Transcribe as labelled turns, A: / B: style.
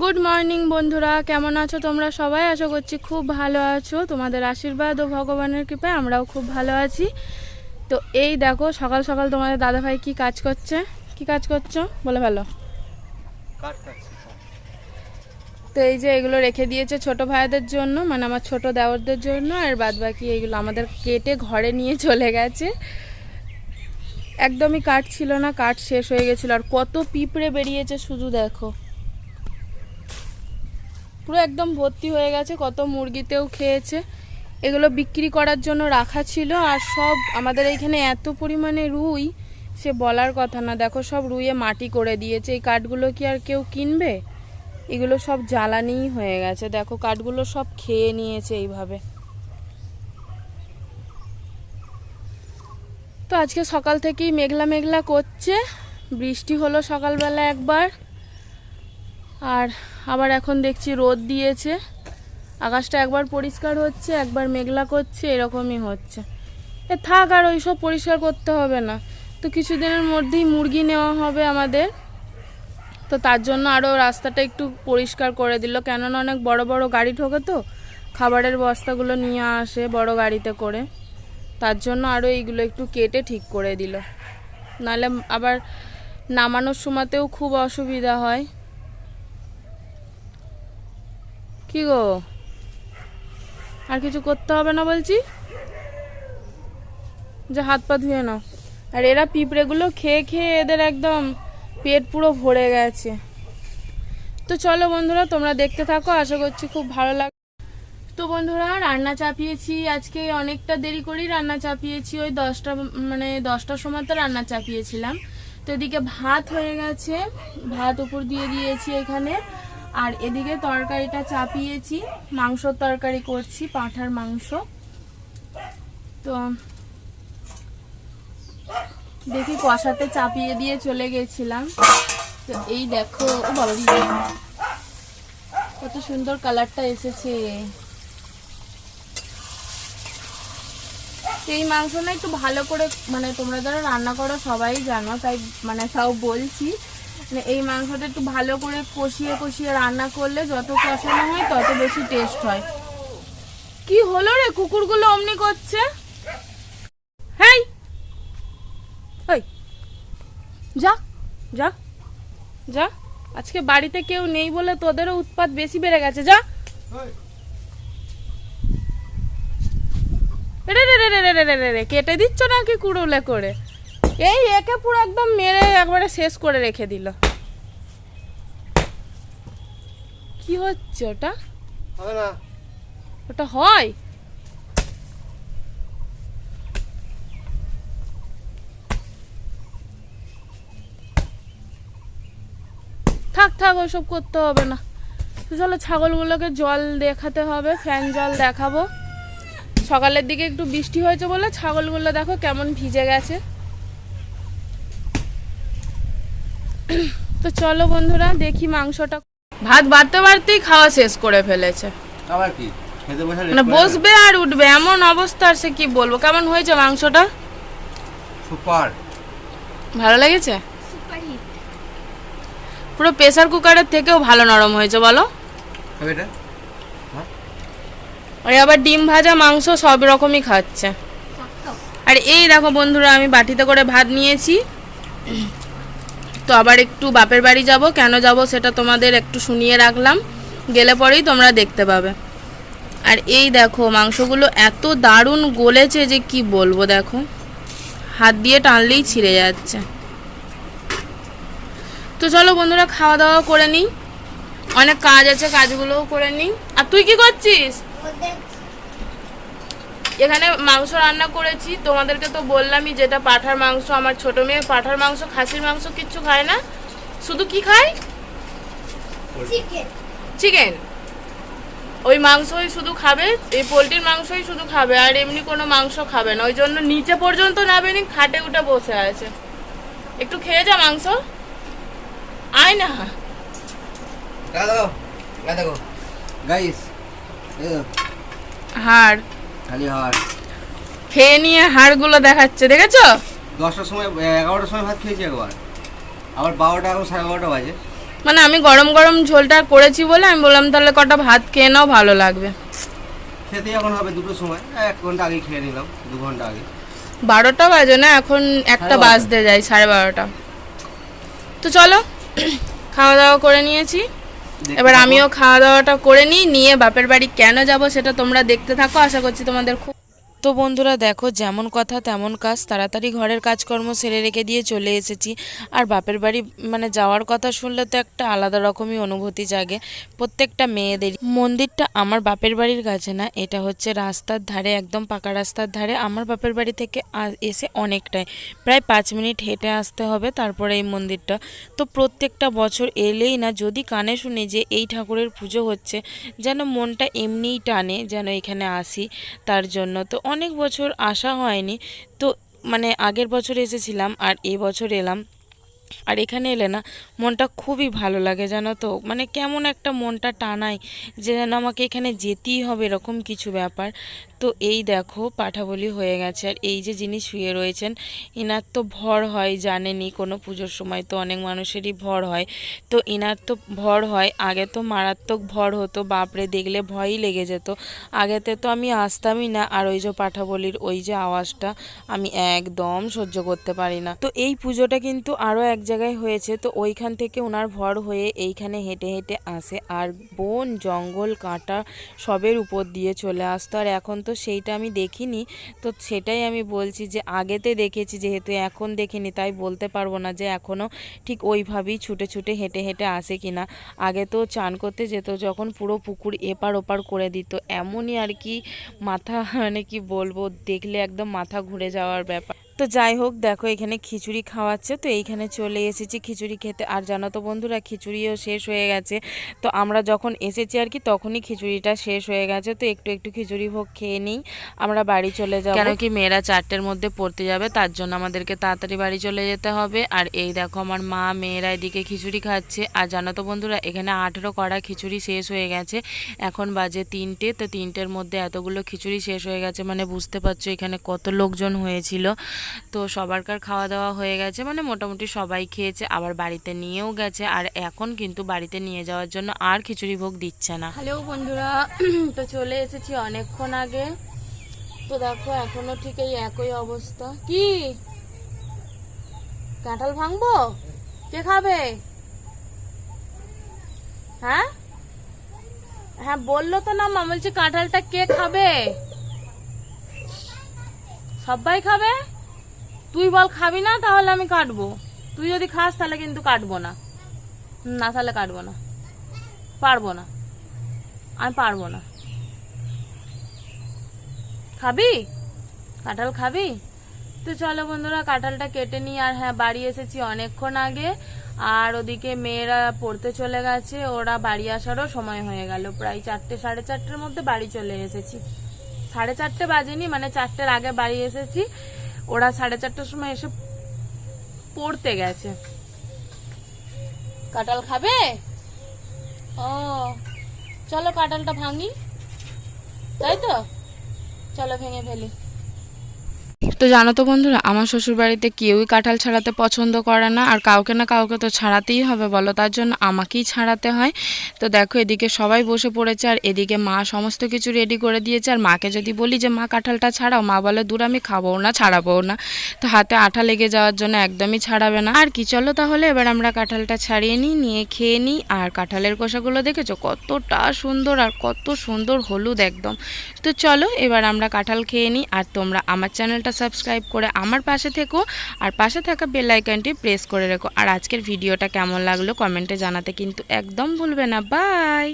A: Good morning বন্ধুরা। কেমন আছো তোমরা সবাই? আশা করছি খুব ভালো আছো। তোমাদের আশীর্বাদ ও ভগবানের কৃপায় আমরাও খুব ভালো আছি। তো এই দেখো সকাল সকাল তোমাদের দাদাভাই কি কাজ করছে? কি কাজ করছ? বলে ভালো তো এই যে এগুলো রেখে দিয়েছে ছোট ভাইদের জন্য মানে আমার ছোট দেওরদের জন্য আর বাদ বাকি এইগুলো আমাদের কেটে ঘরে নিয়ে চলে গেছে। একদমই কাঠ ছিল না কাঠ শেষ হয়ে গেছিল। আর কত পিঁপড়ে বেরিয়েছে শুধু দেখো। পুরো একদম ভর্তি হয়ে গেছে, কত মুরগিতেও খেয়েছে। এগুলো বিক্রি করার জন্য রাখা ছিল আর সব আমাদের এইখানে এত পরিমাণে রুই, সে বলার কথা না। দেখো সব রুইয়ে মাটি করে দিয়েছে। এই কাঠগুলো কি আর কেউ কিনবে? এগুলো সব জ্বালানিই হয়ে গেছে। দেখো কাঠগুলো সব খেয়ে নিয়েছে এইভাবে। তো আজকে সকাল থেকেই মেঘলা মেঘলা করছে। বৃষ্টি হলো সকালবেলা একবার। আর আবার এখন দেখছি রোদ দিয়েছে। আকাশটা একবার পরিষ্কার হচ্ছে, একবার মেঘলা করছে, এরকমই হচ্ছে। এ থাক আর ওইসব পরিষ্কার করতে হবে না। তো কিছুদিনের মধ্যেই মুরগি নেওয়া হবে আমাদের। তো তার জন্য আরও রাস্তাটা একটু পরিষ্কার করে দিল। কেননা অনেক বড় বড় গাড়ি ঢোকে তো, খাবারের বস্তাগুলো নিয়ে আসে বড় গাড়িতে করে। তার জন্য আরও এইগুলো একটু কেটে ঠিক করে দিল। নাহলে আবার নামানোর সময়তেও খুব অসুবিধা হয়। কি গো? আর কিছু করতে হবে না বলছি? যে হাত পা ধুয়ে নাও। আর এরা পিঁপড়েগুলো খেয়ে খেয়ে এদের একদম পেট পুরো ভরে গেছে। তো চলো বন্ধুরা, তোমরা দেখতে থাকো, আশা করছি খুব ভালো লাগ তো বন্ধুরা, রান্না চাপিয়েছি। আজকে অনেকটা দেরি করেই রান্না চাপিয়েছি। ওই দশটা মানে দশটার সময় তো রান্না চাপিয়েছিলাম। তো এদিকে ভাত হয়ে গেছে। ভাত উপর দিয়ে দিয়েছি এখানে। আর এদিকে তরকারিটা চাপিয়েছি, মাংসর তরকারি করছি, পাঁঠার মাংস। তো দেখি কষাতে চাপিয়ে দিয়ে চলে গেছিলাম। তো এই দেখো কত সুন্দর কালারটা এসেছে। এই মাংস না একটু ভালো করে মানে তোমরা যারা রান্না করো সবাই জানো, তাই মানে তাও বলছি। মানে এই মাংসটা একটু ভালো করে কষিয়ে কষিয়ে রান্না করলে যত কষানো হয় তত বেশি টেস্ট হয় কি হলো রে কুকুরগুলো অমনি করছে হেই ওই যা যা যা আজকে বাড়িতে কেউ নেই বলে তোদেরও উৎপাত বেশি বেড়ে গেছে যা রে রে রে রে রে রে রে রে কেটে দিচ্ছ নাকি কুড়োলে করে এই একে পুরো একদম মেরে একবারে শেষ করে রেখে দিল। কি হচ্ছে ওটা?
B: হবে না।
A: ওটা হয়? থাক থাক ওইসব করতে হবে না। চলো ছাগলগুলোকে জল দেখাতে হবে ফ্যান জল দেখাবো। সকালের দিকে একটু বৃষ্টি হয়েছে বলে ছাগলগুলো দেখো কেমন ভিজে গেছে। তো চলো বন্ধুরা দেখি মাংসটা। ভাত বাড়তে বাড়তেই খাওয়া শেষ করে ফেলেছে।
B: আবার কি?
A: মানে বসবে আর উঠবে এমন অবস্থা আর সে কি বলব? কেমন হয়েছে মাংসটা?
B: সুপার।
A: ভালো লেগেছে? পুরো প্রেসার কুকারের থেকেও ভালো নরম হয়েছে বলো।
B: হবে
A: ওই আবার ডিম ভাজা মাংস সব রকমই খাচ্ছে। আর এই দেখো বন্ধুরা আমি বাটিতে করে ভাত নিয়েছি। তো আবার একটু বাপের বাড়ি যাব। কেন যাব সেটা তোমাদের একটু শুনিয়ে রাখলাম। গেলে পরেই তোমরা দেখতে পাবে। আর এই দেখো, মাংসগুলো এত দারুণ গলেছে যে কি বলব দেখো। হাত দিয়ে টানলেই ছিঁড়ে যাচ্ছে। তো চলো বন্ধুরা খাওয়া দাওয়া করে নিই। অনেক কাজ আছে, কাজগুলোও করে নিই। আর তুই কি করছিস? এখানে মাংস রান্না করেছি তোমাদেরকে তো বললামই যেটা পাঠার মাংস আমার ছোট মেয়ে পাঠার মাংস খাসির মাংস কিচ্ছু খায় না। শুধু কি খায়? চিকেন ওই মাংসই শুধু খাবে এই পোলট্রির মাংসই শুধু খাবে আর এমনি কোনো মাংস খাবে না। ওই জন্য নিচে পর্যন্ত নামেনি খাটে উঠে বসে আছে। একটু খেয়ে যা মাংস। আয় না।
B: দেখো দেখো গাইস
A: হাড়।
B: খালি
A: খেয়ে নিয়ে হাড়গুলো দেখাচ্ছে দেখেছ?
B: দশটার সময় এগারোটার সময় ভাত খেয়েছি একবার। আবার বারোটা এখন সাড়ে বারোটা বাজে।
C: মানে আমি গরম গরম ঝোলটা করেছি বলে আমি বললাম তাহলে কটা ভাত খেয়ে নাও ভালো লাগবে।
B: খেতে এখন হবে দুটোর সময়। এক ঘণ্টা আগে খেয়ে নিলাম দু ঘণ্টা আগে
C: বারোটা বাজে না এখন একটা বাজতে যায় সাড়ে বারোটা। তো চলো খাওয়া দাওয়া করে নিয়েছি। এবার আমিও খাওয়া দাওয়াটা করে নিই নিয়ে বাপের বাড়ি কেন যাব সেটা তোমরা দেখতে থাকো। আশা করছি তোমাদের খুব তো বন্ধুরা দেখো, যেমন কথা তেমন কাজ। তাড়াতাড়ি ঘরের কাজকর্ম সেরে রেখে দিয়ে চলে এসেছি। আর বাপের বাড়ি মানে যাওয়ার কথা শুনলে তো একটা আলাদা রকমই অনুভূতি জাগে প্রত্যেকটা মেয়েদেরই। মন্দিরটা আমার বাপের বাড়ির কাছে না, এটা হচ্ছে রাস্তার ধারে, একদম পাকা রাস্তার ধারে। আমার বাপের বাড়ি থেকে এসে অনেকটাই। প্রায় পাঁচ মিনিট হেঁটে আসতে হবে তারপরে এই মন্দিরটা। তো প্রত্যেকটা বছর এলেই না, যদি কানে শুনি যে এই ঠাকুরের পুজো হচ্ছে, যেন মনটা এমনিই টানে, যেন এখানে আসি তার জন্য। তো অনেক বছর আসা হয়নি। তো মানে আগের বছর এসেছিলাম আর এবছর বছর এলাম। আর এখানে এলে না মনটা খুবই ভালো লাগে জানো তো। মানে কেমন একটা মনটা টানায় যে যেন আমাকে এখানে যেতেই হবে এরকম কিছু ব্যাপার। তো এই দেখো, পাঠাবলি হয়ে গেছে। আর এই যে যিনি শুয়ে রয়েছেন, ইনার তো ভর হয় জানেনি কোনো পুজোর সময় তো অনেক মানুষেরই ভর হয়। তো ইনার তো ভর হয়, আগে তো মারাত্মক ভর হতো, বাপরে, দেখলে ভয়ই লেগে যেত। আগেতে তো আমি আসতামই না, আর ওই যে পাঠাবলির ওই যে আওয়াজটা আমি একদম সহ্য করতে পারি না। তো এই পুজোটা কিন্তু আরও এক জায়গায় হয়েছে, তো ওইখান থেকে ওনার ভর হয়ে এইখানে হেঁটে হেঁটে আসে। আর বন, জঙ্গল, কাঁটা সবের উপর দিয়ে চলে আসতো। আর এখন তো সেইটা আমি দেখিনি। তো সেটাই আমি বলছি যে আগেতে দেখেছি, যেহেতু এখন দেখিনি তাই বলতে পারব না যে এখনও ঠিক ওইভাবেই ছুটে ছুটে হেঁটে হেঁটে আসে কিনা। আগে তো চান করতে যেত, যখন পুরো পুকুর এপার ওপার করে দিত। এমনই আর কি মাথা মানে কি বলব, দেখলে একদম মাথা ঘুরে যাওয়ার ব্যাপার। তো যাই হোক, দেখো এখানে খিচুড়ি খাওয়াচ্ছে, তো এইখানে চলে এসেছি খিচুড়ি খেতে। আর জানো তো বন্ধুরা, খিচুড়িও শেষ হয়ে গেছে। তো আমরা যখন এসেছি আর কি, তখনই খিচুড়িটা শেষ হয়ে গেছে। তো একটু একটু খিচুড়ি ভোগ খেয়ে নিই, আমরা বাড়ি চলে যাব। কেন কি মেয়েরা চারটের মধ্যে পড়তে যাবে, তার জন্য আমাদেরকে তাড়াতাড়ি বাড়ি চলে যেতে হবে। আর এই দেখো আমার মা, মেয়েরা এদিকে খিচুড়ি খাচ্ছে। আর জানো তো বন্ধুরা, এখানে আঠেরো কড়া খিচুড়ি শেষ হয়ে গেছে। এখন বাজে তিনটে, তো তিনটের মধ্যে এতগুলো খিচুড়ি শেষ হয়ে গেছে মানে বুঝতে পারছ এখানে কত লোকজন হয়েছিল। তো সবারকার খাওয়া দাওয়া হয়ে গেছে মানে মোটামুটি সবাই খেয়েছে, আবার বাড়িতে নিয়েও গেছে, আর এখন কিন্তু বাড়িতে নিয়ে যাওয়ার জন্য আর খিচুড়ি ভোগ দিচ্ছে না। হ্যালো বন্ধুরা, তো চলে এসেছি অনেকক্ষণ আগে। তো দেখো, এখনও ঠিক এই একই অবস্থা। কি? কাঁঠাল ভাঙবো? কে খাবে? হ্যাঁ? হ্যাঁ বলল তো না মা, বলছি কাঁঠালটা কে খাবে? সবাই খাবে? তুই বল খাবি না, তাহলে আমি কাটবো। তুই যদি খাস, তাহলে কিন্তু কাটবো না। না, তাহলে কাটবো না। পারব না। আমি পারব না। খাবি? কাঁঠাল খাবি? তো চলো বন্ধুরা, কাঁঠালটা কেটে নিই। আর হ্যাঁ বাড়ি এসেছি অনেকক্ষণ আগে। আর ওদিকে মেয়েরা পড়তে চলে গেছে। ওরা বাড়ি আসারও সময় হয়ে গেল। প্রায় চারটে, সাড়ে চারটের মধ্যে বাড়ি চলে এসেছি। সাড়ে চারটে বাজেনি মানে চারটের আগে বাড়ি এসেছি। ওরা সাড়ে চারটার সময় এসে পড়তে গেছে। কাঁঠাল খাবে? ও, চলো কাঁঠালটা ভাঙি। তাই তো? চলো ভেঙে ফেলি। তো জানো তো বন্ধুরা, আমার শ্বশুর বাড়িতে কেউই কাঁঠাল ছাড়াতে পছন্দ করে না, আর কাউকে না কাউকে তো ছাড়াতেই হবে বলো, তার জন্য আমাকেই ছাড়াতে হয়। তো দেখো, এদিকে সবাই বসে পড়েছে, আর এদিকে মা সমস্ত কিছু রেডি করে দিয়েছে, আর মাকে যদি বলি যে, মা, কাঁঠালটা ছাড়াও মা বলে, দূর, আমি খাব না ছাড়াবো না। তো হাতে আঠা লেগে যাওয়ার জন্য একদমই ছাড়াবে না। আর কি, চলো তাহলে, এবার আমরা কাঁঠালটা ছাড়িয়ে নিই, নিয়ে খেয়ে নিই, আর কাঁঠালের কষাগুলো দেখেছ? কতটা সুন্দর আর কত সুন্দর হলুদ একদম। তো চলো, এবার আমরা কাঁঠাল খেয়ে নিই, আর তোমরা আমার চ্যানেলটা সাবস্ক্রাইব করে আমার পাশে থেকো আর পাশে থাকা বেল আইকনটি প্রেস করে রেখো। আর আজকের ভিডিওটা কেমন লাগল কমেন্টে জানাতে কিন্তু একদম ভুলবে না। বাই!